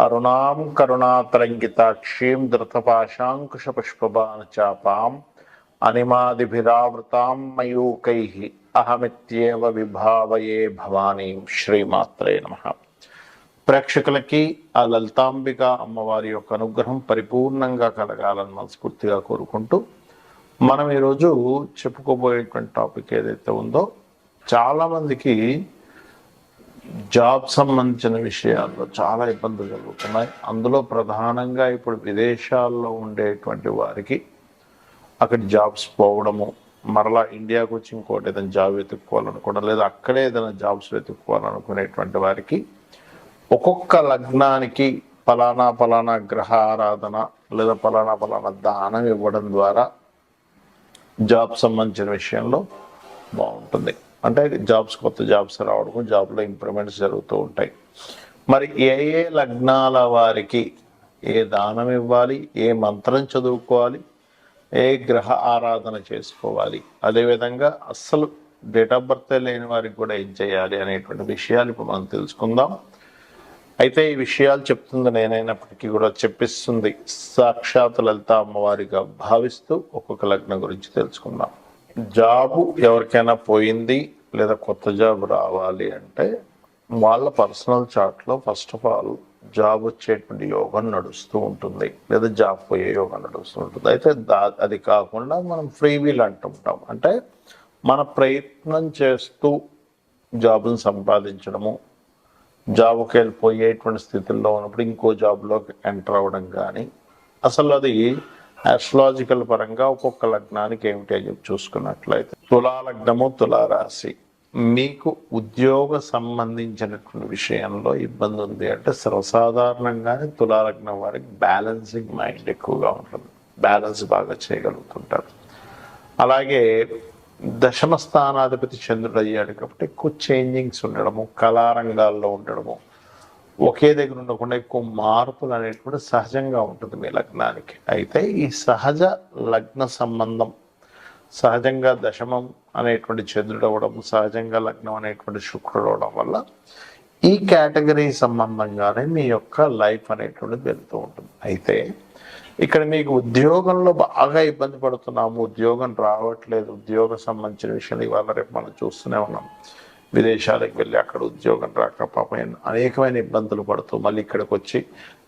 అరుణాం కరుణాతరంగితాక్షీం ధృతపాశాంకుశపుష్పబాణ చాపాం అనిమాదిభిరావృతాం మయూకై అహమిత్యేవ విభావయే భవానీ శ్రీమాత్రే నమ ప్రేక్షకులకి ఆ లలితాంబిక అమ్మవారి యొక్క అనుగ్రహం పరిపూర్ణంగా కలగాలని మనస్ఫూర్తిగా కోరుకుంటూ మనం ఈరోజు చెప్పుకోబోయేటువంటి టాపిక్ ఏదైతే ఉందో చాలామందికి జాబ్ సంబంధించిన విషయాల్లో చాలా ఇబ్బందులు జరుగుతున్నాయి. అందులో ప్రధానంగా ఇప్పుడు విదేశాల్లో ఉండేటువంటి వారికి అక్కడ జాబ్స్ పోవడము మరలా ఇండియాకు వచ్చి ఇంకోటి ఏదైనా జాబ్ వెతుక్కోవాలనుకోవడం లేదా అక్కడే ఏదైనా జాబ్స్ వెతుక్కోవాలనుకునేటువంటి వారికి ఒక్కొక్క లగ్నానికి ఫలానా ఫలానా గ్రహ ఆరాధన లేదా ఫలానా ఫలానా దానం ఇవ్వడం ద్వారా జాబ్ సంబంధించిన విషయంలో బాగుంటుంది. అంటే జాబ్స్ కొత్త జాబ్స్ రావడం జాబ్లో ఇంప్రూవ్మెంట్స్ జరుగుతూ ఉంటాయి. మరి ఏ ఏ లగ్నాల వారికి ఏ దానం ఇవ్వాలి ఏ మంత్రం చదువుకోవాలి ఏ గ్రహ ఆరాధన చేసుకోవాలి అదేవిధంగా అస్సలు డేట్ ఆఫ్ బర్త్ లేని వారికి కూడా ఏం చేయాలి అనేటువంటి విషయాలు ఇప్పుడు మనం తెలుసుకుందాం. అయితే ఈ విషయాలు చెప్తుంది నేనైనప్పటికీ కూడా చెప్పిస్తుంది సాక్షాత్ లలిత అమ్మవారిగా భావిస్తూ ఒక్కొక్క లగ్నం గురించి తెలుసుకుందాం. జాబు ఎవరికైనా పోయింది లేదా కొత్త జాబ్ రావాలి అంటే వాళ్ళ పర్సనల్ చార్ట్లో ఫస్ట్ ఆఫ్ ఆల్ జాబ్ వచ్చేటువంటి యోగం నడుస్తూ ఉంటుంది లేదా జాబ్ పోయే యోగం నడుస్తూ ఉంటుంది. అయితే దా అది కాకుండా మనం ఫ్రీ వీల్ అంటుంటాం అంటే మన ప్రయత్నం చేస్తూ జాబ్ను సంపాదించడము జాబ్కి వెళ్ళిపోయేటువంటి స్థితిలో ఉన్నప్పుడు ఇంకో జాబ్లోకి ఎంటర్ అవ్వడం కానీ అసలు అది ఆస్ట్రాలజికల్ పరంగా ఒక్కొక్క లగ్నానికి ఏమిటి అని చెప్పి చూసుకున్నట్లయితే తులాలగ్నము తులారాశి. మీకు ఉద్యోగ సంబంధించినటువంటి విషయంలో ఇబ్బంది ఉంది అంటే సర్వసాధారణంగానే తులాలగ్నం వారికి బ్యాలెన్సింగ్ మైండ్ ఎక్కువగా ఉంటుంది. బ్యాలెన్స్ బాగా చేయగలుగుతుంటారు. అలాగే దశమ స్థానాధిపతి చంద్రుడు అయ్యాడు కాబట్టి ఎక్కువ చేంజింగ్స్ ఉండడము కళారంగాల్లో ఉండడము ఒకే దగ్గర ఉండకుండా ఎక్కువ మార్పులు అనేటువంటి సహజంగా ఉంటుంది మీ లగ్నానికి. అయితే ఈ సహజ లగ్న సంబంధం సహజంగా దశమం అనేటువంటి చంద్రుడు అవ్వడం సహజంగా లగ్నం అనేటువంటి శుక్రుడు అవడం వల్ల ఈ కేటగిరీ సంబంధంగానే మీ యొక్క లైఫ్ అనేటువంటిది వెళుతూ ఉంటుంది. అయితే ఇక్కడ మీకు ఉద్యోగంలో బాగా ఇబ్బంది పడుతున్నాము ఉద్యోగం రావట్లేదు ఉద్యోగం సంబంధించిన విషయాలు ఇవాళ రేపు మనం చూస్తూనే ఉన్నాం. విదేశాలకు వెళ్ళి అక్కడ ఉద్యోగం రాక పాపం అనేకమైన ఇబ్బందులు పడుతూ మళ్ళీ ఇక్కడికి వచ్చి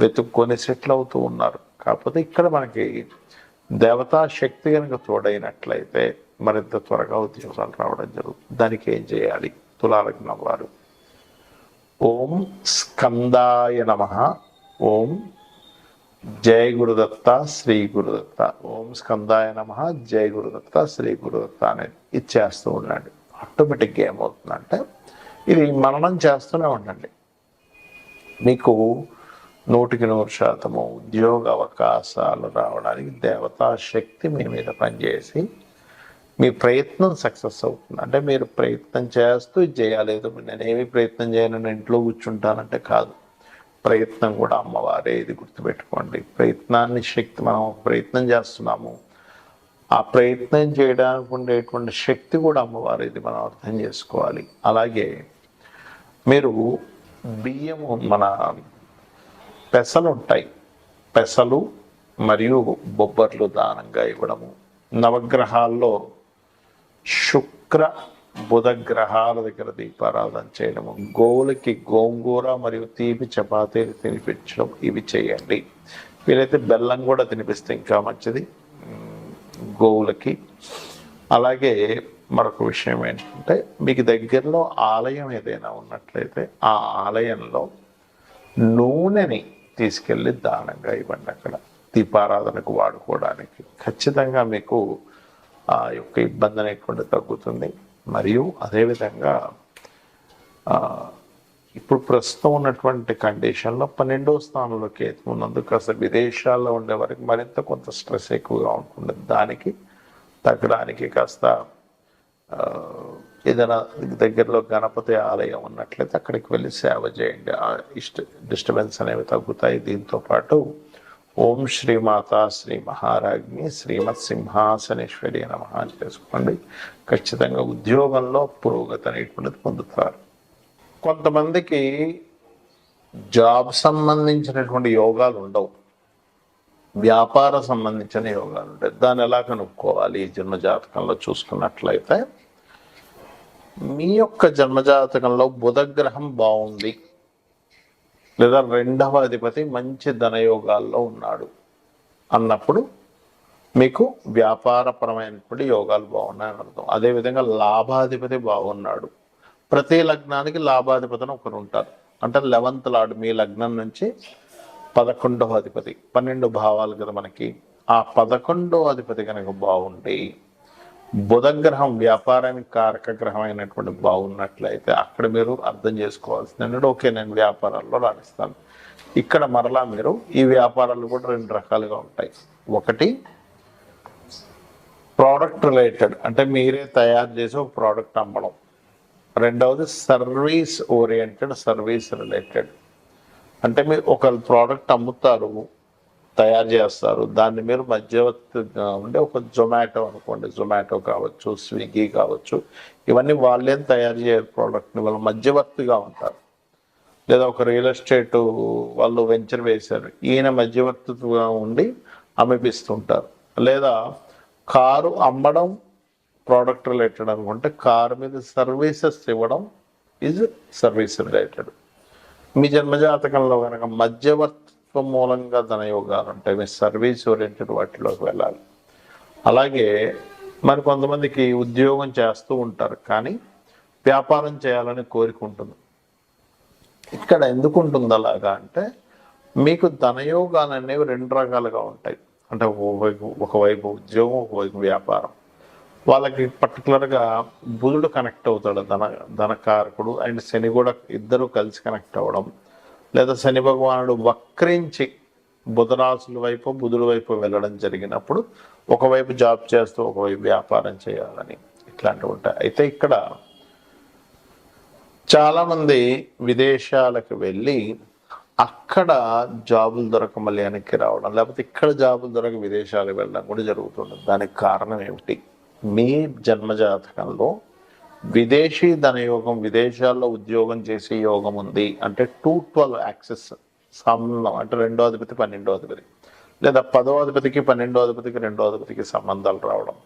వెతుక్కొని సెటిల్ అవుతూ ఉన్నారు. కాకపోతే ఇక్కడ మనకి దేవతా శక్తి కనుక తోడైనట్లయితే మరింత త్వరగా ఉద్యోగాలు రావడం జరుగుతుంది. దానికి ఏం చేయాలి? తులాలగ్నం వారు ఓం స్కందాయ నమ. ఓం జయ గురుదత్త శ్రీ గురుదత్త. ఓం స్కందాయ నమ జయ గురుదత్త శ్రీ గురుదత్త అనేది ఇచ్చేస్తూ ఉన్నాడు ఆటోమేటిక్గా ఏమవుతుందంటే ఇది మననం చేస్తూనే ఉండండి. మీకు నూటికి నూరు శాతము ఉద్యోగ అవకాశాలు రావడానికి దేవతా శక్తి మీ మీద పనిచేసి మీ ప్రయత్నం సక్సెస్ అవుతుంది. అంటే మీరు ప్రయత్నం చేస్తూ ఇది చేయలేదు నేనేమి ప్రయత్నం చేయను నేను ఇంట్లో కూర్చుంటానంటే కాదు. ప్రయత్నం కూడా అమ్మవారే ఇది గుర్తుపెట్టుకోండి. ప్రయత్నాన్ని శక్తి మనం ప్రయత్నం చేస్తున్నాము. ఆ ప్రయత్నం చేయడానికి ఉండేటువంటి శక్తి కూడా అమ్మవారు ఇది మనం అర్థం చేసుకోవాలి. అలాగే మీరు బియ్యము మన పెసలు ఉంటాయి. పెసలు మరియు బొబ్బర్లు దానంగా ఇవ్వడము. నవగ్రహాల్లో శుక్ర బుధ గ్రహాల దగ్గర దీపారాధన చేయడము. గోవులకి గోంగూర మరియు తీపి చపాతీలు తినిపించడం ఇవి చేయండి. వీలైతే బెల్లం కూడా తినిపిస్తే ఇంకా మంచిది. గోవులకి. అలాగే మరొక విషయం ఏంటంటే మీకు దగ్గరలో ఆలయం ఏదైనా ఉన్నట్లయితే ఆ ఆలయంలో నూనెని తీసుకెళ్ళి దానంగా ఇవ్వండి అక్కడ. దీపారాధనకు వాడుకోవడానికి. ఖచ్చితంగా మీకు ఆ యొక్క ఇబ్బంది అనేటువంటి తగ్గుతుంది. మరియు అదేవిధంగా ఇప్పుడు ప్రస్తుతం ఉన్నటువంటి కండిషన్లో పన్నెండో స్థానంలో కేతు ఉన్నందుకు కాస్త విదేశాల్లో ఉండే వరకు మరింత కొంత స్ట్రెస్ ఎక్కువగా ఉంటుంది. దానికి తగ్గడానికి కాస్త ఏదైనా దగ్గరలో గణపతి ఆలయం ఉన్నట్లయితే అక్కడికి వెళ్ళి సేవ చేయండి. ఇష్ట డిస్టర్బెన్స్ అనేవి తగ్గుతాయి. దీంతో పాటు ఓం శ్రీ మాతా శ్రీ మహారాజ్ని శ్రీమత్ సింహాసనేశ్వరి నమ అని చేసుకోండి. ఖచ్చితంగా ఉద్యోగంలో పురోగతి అనేటువంటిది పొందుతారు. కొంతమందికి జాబ్ సంబంధించినటువంటి యోగాలు ఉండవు. వ్యాపార సంబంధించిన యోగాలు ఉంటాయి. దాన్ని ఎలా కనుక్కోవాలి ఈ జన్మ జాతకంలో చూసుకున్నట్లయితే? మీ యొక్క జన్మజాతకంలో బుధగ్రహం బాగుంది. లేదా రెండవ అధిపతి మంచి ధనయోగాల్లో ఉన్నాడు. అన్నప్పుడు మీకు వ్యాపారపరమైనటువంటి యోగాలు బాగున్నాయని అర్థం. అదేవిధంగా లాభాధిపతి బాగున్నాడు. ప్రతి లగ్నానికి లాభాధిపతిని ఒకరు ఉంటారు. అంటే లెవెంత్ లాడు మీ లగ్నం నుంచి పదకొండవ అధిపతి పన్నెండు భావాలు కదా మనకి. ఆ పదకొండవ అధిపతి కనుక బాగుండి బుధగ్రహం వ్యాపారానికి కారక గ్రహం అయినటువంటి బాగున్నట్లయితే అక్కడ మీరు అర్థం చేసుకోవాల్సింది ఏంటంటే ఓకే నేను వ్యాపారాల్లో రాణిస్తాను. ఇక్కడ మరలా మీరు ఈ వ్యాపారాలు కూడా రెండు రకాలుగా ఉంటాయి. ఒకటి ప్రోడక్ట్ రిలేటెడ్ అంటే మీరే తయారు చేసి ఒక ప్రోడక్ట్ అమ్మడం. రెండవది సర్వీస్ ఓరియంటెడ్ సర్వీస్ రిలేటెడ్. అంటే మీరు ఒక ప్రోడక్ట్ అమ్ముతారు తయారు చేస్తారు దాన్ని మీరు మధ్యవర్తిగా ఉండే ఒక జొమాటో అనుకోండి జొమాటో కావచ్చు స్విగ్గీ కావచ్చు ఇవన్నీ వాళ్ళేం తయారు చేయరు ప్రోడక్ట్ని వాళ్ళు మధ్యవర్తిగా ఉంటారు. లేదా ఒక రియల్ ఎస్టేట్ వాళ్ళు వెంచర్ వేశారు ఈయన మధ్యవర్తిగా ఉండి అమ్మిపిస్తుంటారు. లేదా కారు అమ్మడం ప్రోడక్ట్ రిలేటెడ్ అనుకుంటే కారు మీద సర్వీసెస్ ఇవ్వడం ఈజ్ సర్వీస్ రిలేటెడ్ మీ జన్మజాతకంలో కనుక మధ్యవర్తిత్వం మూలంగా ధనయోగాలు ఉంటాయి మీ సర్వీస్ ఓరియంటెడ్ వాటిలోకి వెళ్ళాలి. అలాగే మరి కొంతమందికి ఉద్యోగం చేస్తూ ఉంటారు కానీ వ్యాపారం చేయాలని కోరిక ఉంటుంది. ఇక్కడ ఎందుకు ఉంటుంది అలాగా అంటే మీకు ధనయోగాలు అనేవి రెండు రకాలుగా ఉంటాయి. అంటే ఒకవైపు ఒకవైపు ఉద్యోగం ఒకవైపు వ్యాపారం. వాళ్ళకి పర్టికులర్గా బుధుడు కనెక్ట్ అవుతాడు ధన ధనకారకుడు. అండ్ శని కూడా ఇద్దరు కలిసి కనెక్ట్ అవ్వడం. లేదా శని భగవానుడు వక్రించి బుధరాశుల వైపు బుధుడు వైపు వెళ్ళడం జరిగినప్పుడు ఒకవైపు జాబ్ చేస్తూ ఒకవైపు వ్యాపారం చేయాలని ఇట్లాంటివి ఉంటాయి. అయితే ఇక్కడ చాలామంది విదేశాలకు వెళ్ళి అక్కడ జాబులు దొరక మళ్ళీ వెనక్కి రావడం లేకపోతే ఇక్కడ జాబులు దొరక విదేశాలకు వెళ్ళడం కూడా జరుగుతుంది దానికి కారణం ఏమిటి? మీ జన్మజాతకంలో విదేశీ ధనయోగం విదేశాల్లో ఉద్యోగం చేసే యోగం ఉంది అంటే టూ ట్వెల్వ్ యాక్సెస్ సంబంధం అంటే రెండో అధిపతి పన్నెండో అధిపతి లేదా పదో అధిపతికి పన్నెండో అధిపతికి రెండో అధిపతికి సంబంధాలు రావడం.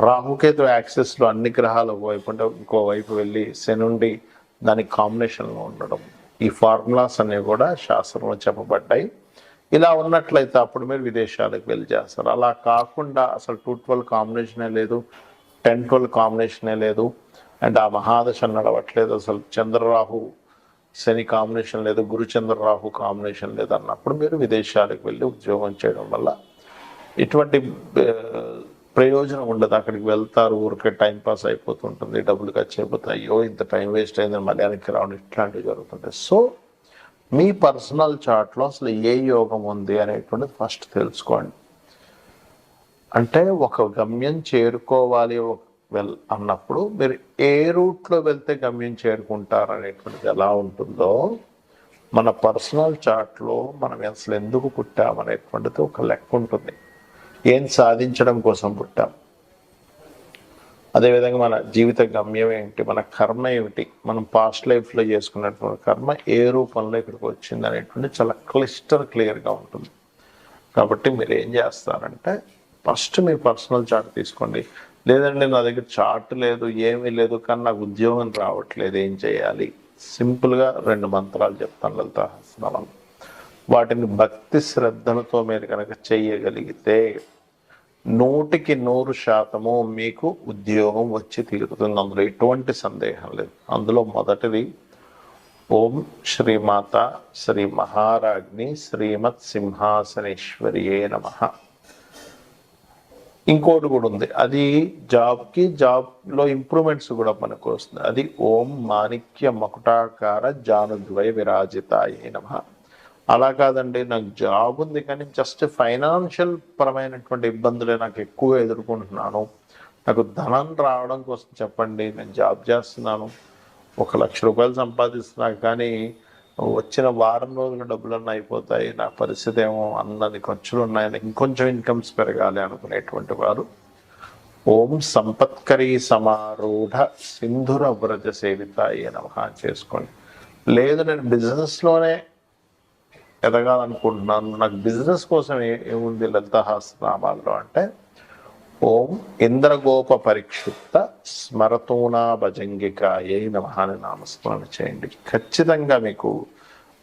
రాహుకేతు యాక్సెస్లో అన్ని గ్రహాలు ఒకవైపు ఉంటే ఇంకోవైపు వెళ్ళి శనుండి దాని కాంబినేషన్లో ఉండడం. ఈ ఫార్ములాస్ అనేవి కూడా శాస్త్రంలో చెప్పబడ్డాయి. ఇలా ఉన్నట్లయితే అప్పుడు మీరు విదేశాలకు వెళ్ళి చేస్తారు. అలా కాకుండా అసలు టూ ట్వెల్వ్ కాంబినేషనే లేదు టెన్ ట్వెల్వ్ కాంబినేషనే లేదు అండ్ ఆ మహాదశ నడవట్లేదు అసలు. చంద్రరాహు శని కాంబినేషన్ లేదు గురుచంద్రరాహు కాంబినేషన్ లేదు అన్నప్పుడు మీరు విదేశాలకు వెళ్ళి ఉద్యోగం చేయడం వల్ల ఇటువంటి ప్రయోజనం ఉండదు. అక్కడికి వెళ్తారు ఊరికే టైం పాస్ అయిపోతుంటుంది డబ్బులు ఖర్చు అయిపోతాయి. అయ్యో ఇంత టైం వేస్ట్ అయిందని మళ్ళీ వెనక్కి రావడం ఇట్లాంటివి జరుగుతుంటాయి. సో మీ పర్సనల్ చార్ట్లో అసలు ఏ యోగం ఉంది అనేటువంటిది ఫస్ట్ తెలుసుకోండి. అంటే ఒక గమ్యం చేరుకోవాలి వెల్ అన్నప్పుడు మీరు ఏ రూట్లో వెళ్తే గమ్యం చేరుకుంటారు అనేటువంటిది ఎలా ఉంటుందో మన పర్సనల్ చార్ట్లో మనం అసలు ఎందుకు పుట్టామనేటువంటిది ఒక లెక్క ఉంటుంది. ఏం సాధించడం కోసం పుట్టాం? అదేవిధంగా మన జీవిత గమ్యం ఏమిటి మన కర్మ ఏమిటి? మనం పాస్ట్ లైఫ్లో చేసుకున్నటువంటి కర్మ ఏ రూపంలో ఇక్కడికి వచ్చింది అనేటువంటి చాలా క్లిస్టర్ క్లియర్గా ఉంటుంది. కాబట్టి మీరు ఏం చేస్తారంటే ఫస్ట్ మీ పర్సనల్ చార్ట్ తీసుకోండి. లేదండి నా దగ్గర చార్ట్ లేదు ఏమీ లేదు కానీ నాకు ఉద్యోగం రావట్లేదు ఏం చేయాలి? సింపుల్గా రెండు మంత్రాలు చెప్తాను లలిత సహస్రనామం వాటిని భక్తి శ్రద్ధలతో మీరు కనుక చెయ్యగలిగితే నూటికి నూరు శాతము మీకు ఉద్యోగం వచ్చి తీరుతుంది. అందులో ఎటువంటి సందేహం లేదు. అందులో మొదటిది ఓం శ్రీమాత శ్రీ మహారాజ్ని శ్రీమత్ సింహాసనేశ్వరియే నమ. ఇంకోటి కూడా ఉంది. అది జాబ్కి జాబ్లో ఇంప్రూవ్మెంట్స్ కూడా మనకు వస్తుంది. అది ఓం మాణిక్య మకుటాకార జానుద్వయ విరాజితాయే నమ. అలా కాదండి. నాకు జాబ్ ఉంది కానీ జస్ట్ ఫైనాన్షియల్ పరమైనటువంటి ఇబ్బందులే నాకు ఎక్కువ ఎదుర్కొంటున్నాను. నాకు ధనం రావడం కోసం చెప్పండి. నేను జాబ్ చేస్తున్నాను. ఒక లక్ష రూపాయలు సంపాదిస్తున్నా కానీ వచ్చిన వారం రోజుల డబ్బులన్నీ అయిపోతాయి. నా పరిస్థితి ఏమో అన్నది ఖర్చులు ఉన్నాయి. ఇంకొంచెం ఇన్కమ్స్ పెరగాలి అనుకునేటువంటి వారు. ఓం సంపత్కరీ సమారూఢ సింధుర వ్రజ సేవితాయ నమ చేసుకోండి. లేదు నేను బిజినెస్లోనే ఎదగాలనుకుంటున్నాను. నాకు బిజినెస్ కోసం ఏ- ఏముంది లలితహాస్నామాల్లో అంటే ఓం ఇంద్రగోప పరిక్షిప్త స్మరతూనా భజంగికాయ నమ అని నామస్మరణ చేయండి. ఖచ్చితంగా మీకు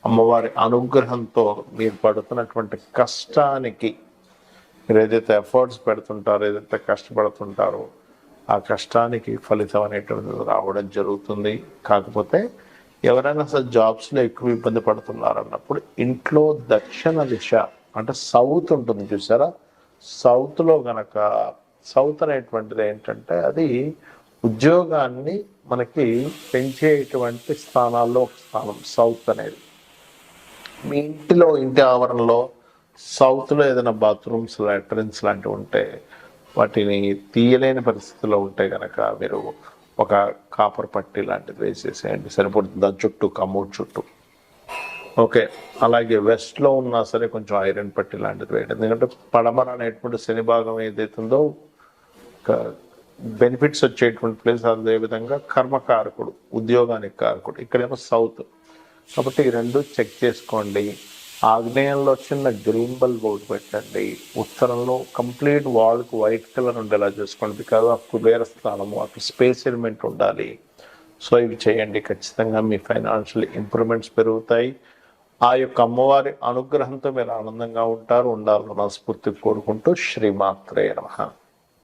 అమ్మవారి అనుగ్రహంతో మీరు పడుతున్నటువంటి కష్టానికి మీరు ఏదైతే ఎఫర్ట్స్ పెడుతుంటారో ఏదైతే కష్టపడుతుంటారో ఆ కష్టానికి ఫలితం అనేటువంటిది రావడం జరుగుతుంది. కాకపోతే ఎవరైనా అసలు జాబ్స్లో ఎక్కువ ఇబ్బంది పడుతున్నారు అన్నప్పుడు ఇంట్లో దక్షిణ దిశ అంటే సౌత్ ఉంటుంది చూసారా? సౌత్లో గనక సౌత్ అనేటువంటిది ఏంటంటే అది ఉద్యోగాన్ని మనకి పెంచేటువంటి స్థానాల్లో ఒక స్థానం సౌత్ అనేది. మీ ఇంటిలో ఇంటి ఆవరణలో సౌత్లో ఏదైనా బాత్రూమ్స్ లాట్రిన్స్ లాంటివి ఉంటే వాటిని తీయలేని పరిస్థితిలో ఉంటే కనుక మీరు ఒక కాపర్ పట్టి లాంటిది వేసేసేయండి. సరిపడుతుంది? దాని చుట్టూ కమోడ్ చుట్టూ. ఓకే. అలాగే వెస్ట్లో ఉన్నా సరే కొంచెం ఐరన్ పట్టి లాంటిది వేయండి. ఎందుకంటే పడమర అనేటువంటి శని భాగం ఏదైతుందో బెనిఫిట్స్ వచ్చేటువంటి ప్లేస్. అదే విధంగా? కర్మకారకుడు ఉద్యోగానికి కారకుడు. ఇక్కడేమో సౌత్. కాబట్టి ఈ రెండు చెక్ చేసుకోండి. ఆగ్నేయంలో చిన్న గ్రీన్ బల్బ్ ఒకటి పెట్టండి. ఉత్తరంలో కంప్లీట్ వాల్కి వైట్ కలర్ ఉండేలా చేసుకోండి. బికాజ్ ఆఫ్ కుబేర స్థానము అక్కడ స్పేస్ ఎలిమెంట్ ఉండాలి. సో ఇవి చేయండి. ఖచ్చితంగా మీ ఫైనాన్షియల్ ఇంప్రూవ్మెంట్స్ పెరుగుతాయి. ఆ యొక్క అమ్మవారి అనుగ్రహంతో మీరు ఆనందంగా ఉంటారు. ఉండాలని మనస్ఫూర్తి కోరుకుంటూ శ్రీమాత్రే నమ.